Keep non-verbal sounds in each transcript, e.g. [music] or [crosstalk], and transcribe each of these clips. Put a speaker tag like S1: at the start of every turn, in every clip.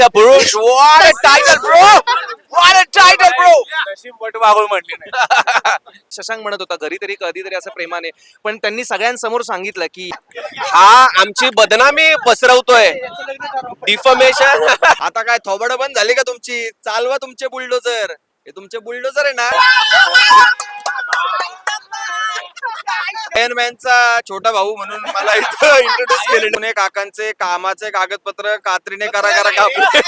S1: A purush! What a title, bro! What a title, bro!
S2: नशीब वटवाघूळ म्हणली नाही. [laughs]
S3: शशांक म्हणत होता घरी तरी कधीतरी असं प्रेमाने. पण त्यांनी सगळ्यांसमोर सांगितलं की
S1: हा आमची बदनामी पसरवतोय. डिफमेशन [laughs] आता काय थोबड बंद झाली का तुमची? चालवा तुमचे बुलडोजर हे तुमचे बुलडोजर आहे ना? [laughs] मॅनचा छोटा भाऊ म्हणून मला इथं इंट्रोड्यूस केले पुणे काकांचे कामाचे कागदपत्र कात्रीने करा करा कापले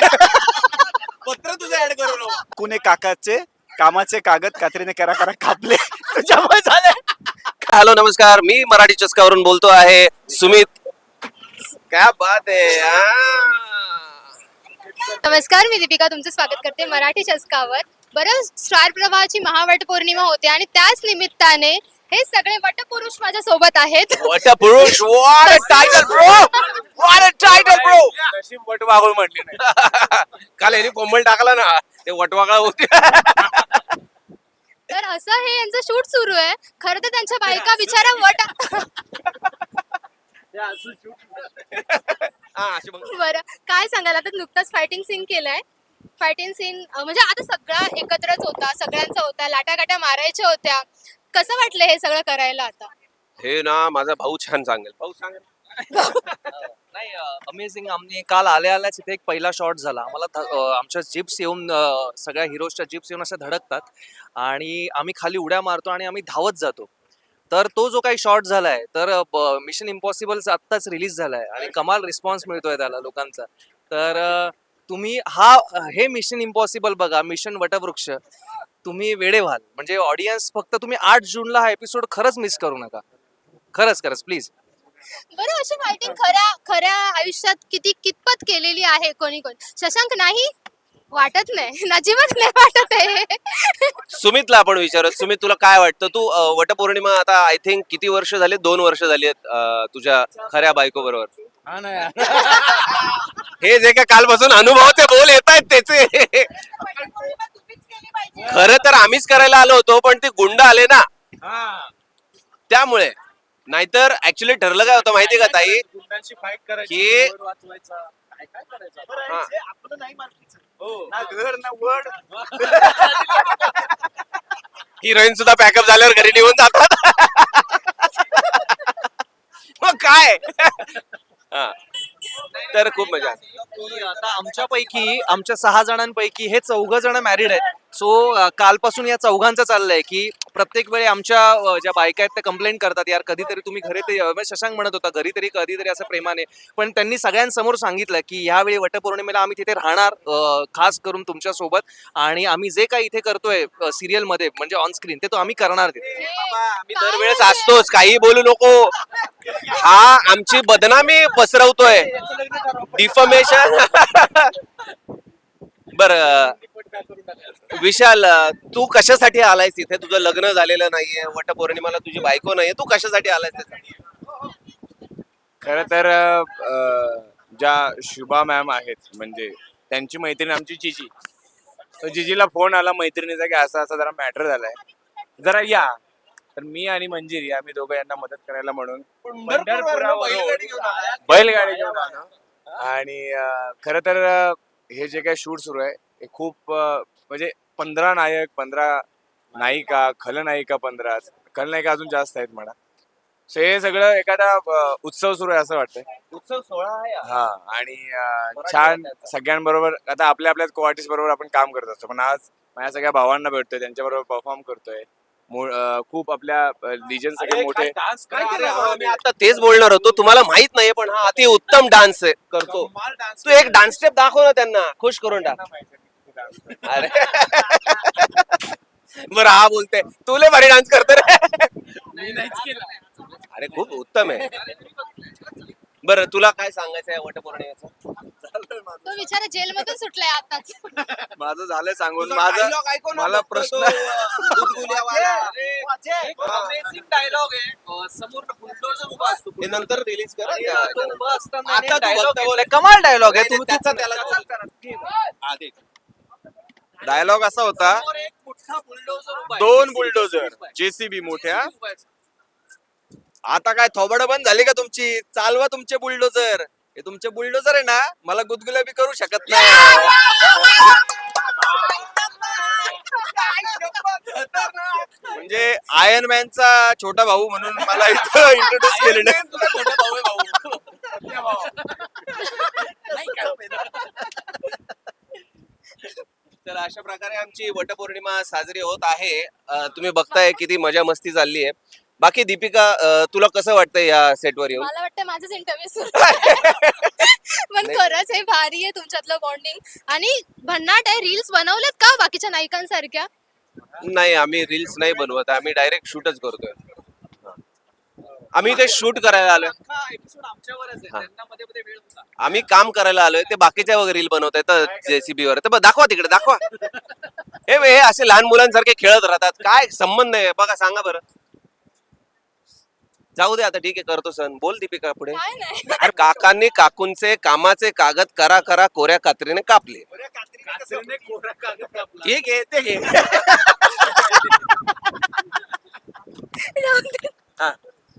S1: पत्र तुझं ऍड करू नको.
S2: कुणे काकाचे कामाचे कागद कात्रीने करा करा कापले. तुझ्यामुळे झाले.
S1: हॅलो नमस्कार. मी मराठी चस्कावरून बोलतो आहे सुमित. काय बात आहे.
S4: नमस्कार मी दीपिका. तुमचं स्वागत करते मराठी चस्कावर. बरं स्टार प्रवाहाची महावट पौर्णिमा होते आणि त्याच निमित्ताने हे सगळे वटपुरुष माझ्या सोबत आहेत.
S1: What a पुरुष What a title bro! What a title bro!
S2: नशीब वटवाघूळ म्हणली नाही. [laughs]
S1: काल यांनी कोंबल टाकला ना ते वटवागळा होते.
S4: तर असं हे यांचं शूट सुरू आहे. खरं तर त्यांच्या बायका बिचारा वट
S1: हा, अशी बघ.
S4: बरं काय सांगाल? आता नुकताच फायटिंग सीन केलाय. फायटिंग सीन म्हणजे आता सगळा एकत्रच होता सगळ्यांचा होता लाटाकाट्या मारायच्या होत्या. कसं वाटलं हे सगळं करायला आता?
S1: हे ना माझा भाऊ छान सांगेल. भाऊ सांगेल. [laughs]
S3: नाही अमेझिंग आम्ही काल आल्या आल्याच इथे एक पहिला शॉट झाला. आम्हाला आमच्या जिप्स येऊन अं, सगळ्या हिरोजच्या जिप्स येऊन अशा धडकतात. आणि आम्ही खाली उड्या मारतो आणि आम्ही धावत जातो. तर तो जो काही शॉट झालाय तर मिशन इम्पॉसिबल आत्ताच रिलीज झालाय आणि कमाल रिस्पॉन्स मिळतोय त्याला लोकांचा. तर अं, तुम्ही हा हे मिशन इम्पॉसिबल बघा मिशन वटवृक्ष. तुम्ही वेडे व्हाल. म्हणजे ऑडियन्स फक्त तुम्ही आठ जूनला हा एपिसोड खरंच मिस करू नका. खरंच खरंच प्लीज
S4: बरं अशी फायटिंग खऱ्या खऱ्या आयुष्यात किती कितपत केलेली आहे कोणी कोण? शशांक नाही? वाटत नाही. [laughs] नजीबच नाही वाटत आहे.
S1: सुमितला आपण विचारू. सुमित तुला काय वाटतं? तू अं, वटपौर्णिमा आता आय थिंक किती वर्ष झाली? दोन वर्ष झाली आहेत अं, तुझ्या खऱ्या बायको बरोबर हे जे काय कालपासून अनुभवाचे बोल येत आहेत त्याचे खरं तर आम्हीच करायला आलो होतो पण ते गुंड आले ना त्यामुळे नाहीतर ऍक्च्युली ठरलं काय होतं माहितीये का ताई
S2: गुंडांशी फाईट
S1: की-
S2: वर वाचवायचा. काय काय करायचं? बरं,
S1: हा.
S2: जे आपलं नाही मारायचं. ना घर ना वड
S1: हिरोईन सुद्धा पॅकअप झाल्यावर घरी निघून जातात मग काय हा. तर खूप मजा आली.
S3: की आता आमच्यापैकी आमच्या सहा जणांपैकी हे चौघ जण मॅरिड आहेत सो कालपासून या चौघांचं चाललंय की प्रत्येक वेळी आमच्या ज्या बायका आहेत त्या कंप्लेंट करतात यार कधीतरी तुम्ही घरी तरी म्हणजे शशांक म्हणत होता घरी तरी कधीतरी असं प्रेमाने. पण त्यांनी सगळ्यांसमोर सांगितलं की ह्यावेळी वटपौर्णिमेला आम्ही तिथे राहणार खास करून तुमच्यासोबत आणि आम्ही जे काही इथे करतोय सिरियलमध्ये म्हणजे ऑन स्क्रीन ते तो आम्ही करणार तिथे.
S1: आम्ही दरवेळेस असतोच काही बोलू नको. हा आमची बदनामी पसरवतोय. [laughs] डिफमेशन [laughs] बर विशाल तू कशासाठी आलायस इथे? तुझं लग्न झालेलं नाहीये वटपौर्णिमाला तुझी बायको नाहीये. तू कशासाठी आलायस त्यासाठी?
S2: खर तर अं, ज्या शुभा मॅम आहेत म्हणजे त्यांची मैत्रीण आमची जिजी. तर जिजीला फोन आला मैत्रिणीचा की असा असा जरा मॅटर झालाय. जरा या. तर मी आणि मंजिरी आम्ही दोघं यांना मदत करायला म्हणून पंढरपुरावरून बैलगाडी घेऊन आलो. आणि खर तर अं, हे जे काही शूट सुरू आहे हे खूप म्हणजे पंधरा नायक पंधरा नायिका खलनायिका पंधरा खलनायिका अजून जास्त आहेत म्हणा. सो हे सगळं एखादा उत्सव सुरू आहे असं वाटतंय.
S1: उत्सव सोहळा आहे हा.
S2: हा आणि छान सगळ्यांबरोबर आता आपल्या आपल्याच कोआर्टिस्ट बरोबर आपण काम करत असतो. पण आज माझ्या सगळ्या भावांना भेटतोय त्यांच्याबरोबर परफॉर्म करतोय. खूप आपल्या लिजन सगळे मोठे.
S1: काय आता तेच बोलणार होतो. तुम्हाला माहीत नाहीये पण हा अति उत्तम डान्स करतो तू एक डान्स स्टेप दाखव ना त्यांना. खुश करून टाक. अरे. बरं हा बोलते तुले भारी डान्स करतो रे. अरे खूप उत्तम आहे. बरं तुला काय सांगायचं आहे वटपौर्णिमेचं?
S4: तो बिचारा जेलमधून सुटलाय आताच.
S2: माझं झालंय सांगून. माझं मला प्रश्न.
S3: डायलॉग आहे. समोर बुलडोझर उभा असतो
S1: हे नंतर रिलीज कर. आता.
S3: आहे. कमाल डायलॉग आहे.
S1: त्याला डायलॉग असा होता.
S2: दोन
S3: आहे.
S2: जेसीबी मोठ्या.
S1: आता काय थोबड बंद झाली का तुमची? चालवा तुमचे बुलडोजर. हे तुमचे बुलडोजर आहे ना मला गुदगुल्या बी करू शकत नाही. म्हणजे आयर्न मॅनचा छोटा भाऊ म्हणून मला इथं इंट्रोड्यूस केलेलं [laughs] तर अशा प्रकारे आमची वटपौर्णिमा साजरी होत आहे. अं, तुम्ही बघताय किती मजा मस्ती चालली आहे. बाकी दीपिका अं, तुला कसं वाटतंय या सेटवर येऊन?
S4: मला वाटतं माझंच इंटरव्ह्यू सुरू. [laughs] पण
S1: नाही.
S4: खरंच हे भारी आहे तुमच्यातलं बॉन्डिंग आणि भन्नाट आहे रील्स बनवलेत का बाकीच्या नायिकांसारख्या?
S1: नाही आम्ही रील्स नाही बनवत. आम्ही डायरेक्ट शूटच करतोय. आम्ही ते शूट करायला आलोय. हा. आम्ही काम करायला आलोय ते बाकीच्या वगैरे रील बनवत आहेत जेसीबी वर. तर बघ, दाखवा तिकडे दाखवा. हे बघ, हे असे लहान मुलांसारखे खेळत राहतात. काय संबंध आहे? बघा सांगा बरं. जाऊ दे आता ठीक आहे करतो सण. बोल दीपिका पुढे.
S4: काय नाही.
S1: अरे काकांनी काकूंचे कामाचे कागद करा करा कोऱ्या कात्रीने कापले. ठीक आहे ते घे. [laughs] हा.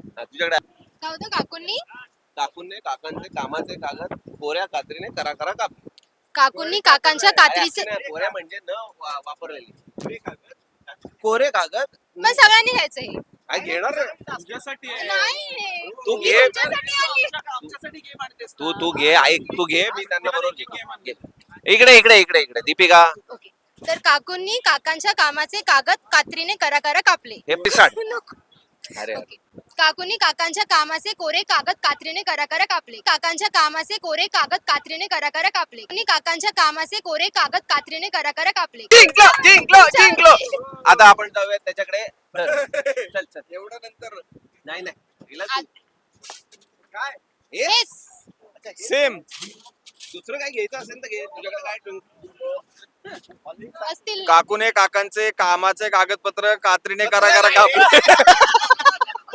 S1: हा, तुझ्याकडे
S4: काय होतं काकूंनी.
S1: काकूंनी काकांचे कामाचे कागद कोऱ्या कात्रीने करा करा कापले
S4: काकूंनी काकांच्या कात्रीचे
S1: कोऱ्या म्हणजे न वा- वापरलेले. कोरे कागद
S4: मग सगळ्यांनी घ्यायचं हे.
S1: काय घेणार?
S4: नाही.
S1: तू
S4: मी
S1: घे.
S4: तुमच्यासाठी आली.
S1: तू तू घे ऐक तू घे मी त्यांना बरोबर घे. इकडे इकडे इकडे इकडे दीपिका.
S4: ओके. तर काकूंनी काकांच्या कामाचे कागद कात्रीने करा करा कापले.
S1: हे पिसाट
S4: नको.
S1: अरे
S4: ओके. काकूंनी काकांच्या कामाचे कोरे कागद कात्रीने करा करा कापले काकांच्या कामाचे कोरे कागद कात्रीने करा करा कापले काकूंनी काकांच्या कामाचे कोरे कागद कात्रीने करा करा कापले
S1: जिंकलो जिंकलो जिंकलो. आता आपण जाऊयात त्याच्याकडे. चल चल. एवढं नंतर. नाही नाही. हिला तू- काय? हेच?
S4: हेच.
S1: सेम दुसरं काय घ्यायचं असेल तर घे. तुझ्याकडे काय ठेवू?
S4: असतील.
S2: काकूने काकांचे कामाचे कागदपत्र कात्रीने करा करा कापले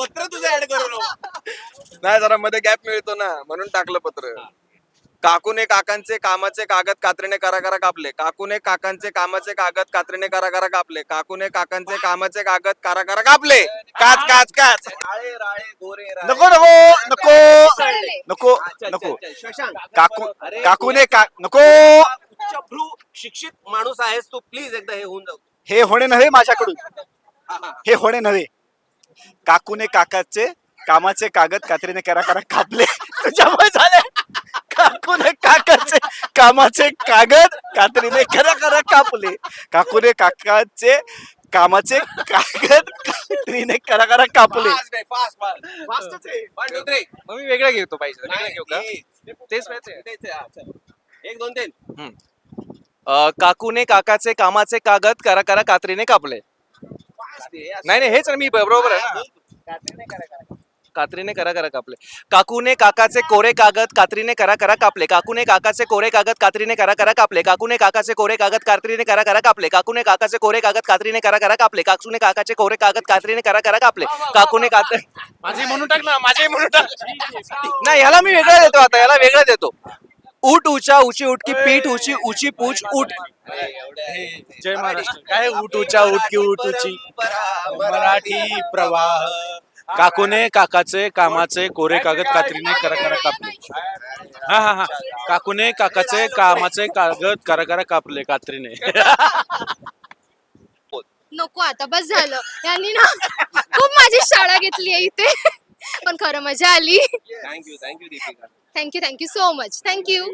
S1: पत्र तुझं ऍड करू नको. [laughs]
S2: नाही जरा मध्ये गॅप मिळतो ना म्हणून टाकलं पत्र. काकूने काकांचे कामाचे कागद कात्रीने करा करा कापले. काकूने काकांचे कामाचे कागद कात्रीने करा करा कापले. काकूने काकांचे कामाचे कागद करा करा कापले. काच काच काच.
S1: राळे राळे गोरे राळे.
S2: नको नको नको. नको नको. काकू काकूने का नको.
S1: उच्चभ्रू शिक्षित माणूस आहेस तू. प्लीज एकदा हे होऊन जाऊ.
S2: हे होणे नव्हे माझ्याकडून.
S1: हे
S2: होणे नव्हे. काकूने काकाचे कामाचे कागद कात्रीने करा करा कापले. तुझ्यामुळे झाले. काकूने काकाचे कामाचे कागद कात्रीने करा करा कापले. काकूने काकाचे कामाचे कागद कात्रीने करा करा कापले.
S3: मग मी वेगळं घेतो पाहिजे. घेऊ का?
S1: तेच. एक दोन तीन.
S3: अ, काकूने काकाचे कामाचे कागद करा करा कात्रीने कापले. नाही नाही हेच ना मी बरोबर आहे ना. कात्रीने करा करा. कापले. काकूने काकाचे कोरे कागद कात्रीने करा करा कापले. काकूने काकाचे कोरे कागद कात्रीने करा करा कापले. काकूने काकाचे कोरे कागद कात्रीने करा करा कापले. काकूने काकाचे कोरे कागद कात्रीने करा करा कापले. काकूने काकाचे कोरे कागद कात्रीने करा करा कापले. काकूने कात
S5: माझे म्हणून टाक ना माझे म्हणून टाक.
S3: नाही ह्याला मी वेगळा देतो आता याला वेगळा देतो. उठ उचा ऊची उठकी पीठ ऊची ऊची पूछ उठ.
S5: जय महाराष्ट्र. काय उठूच्या उठकी उठूची मराठी प्रवाह. काकूने काकाचे कामाचे कोरे कागद कात्रीने करा करा कापले. हा हा हा. काकूने काकाचे कामाचे कागद करा करा कापले कात्रीने.
S4: नको आता बस झालं. यांनी ना खूप माझी शाळा घेतली आहे इथे. पण खरं मजा आली
S1: thank you thank you Deepika
S4: thank you thank you so much thank you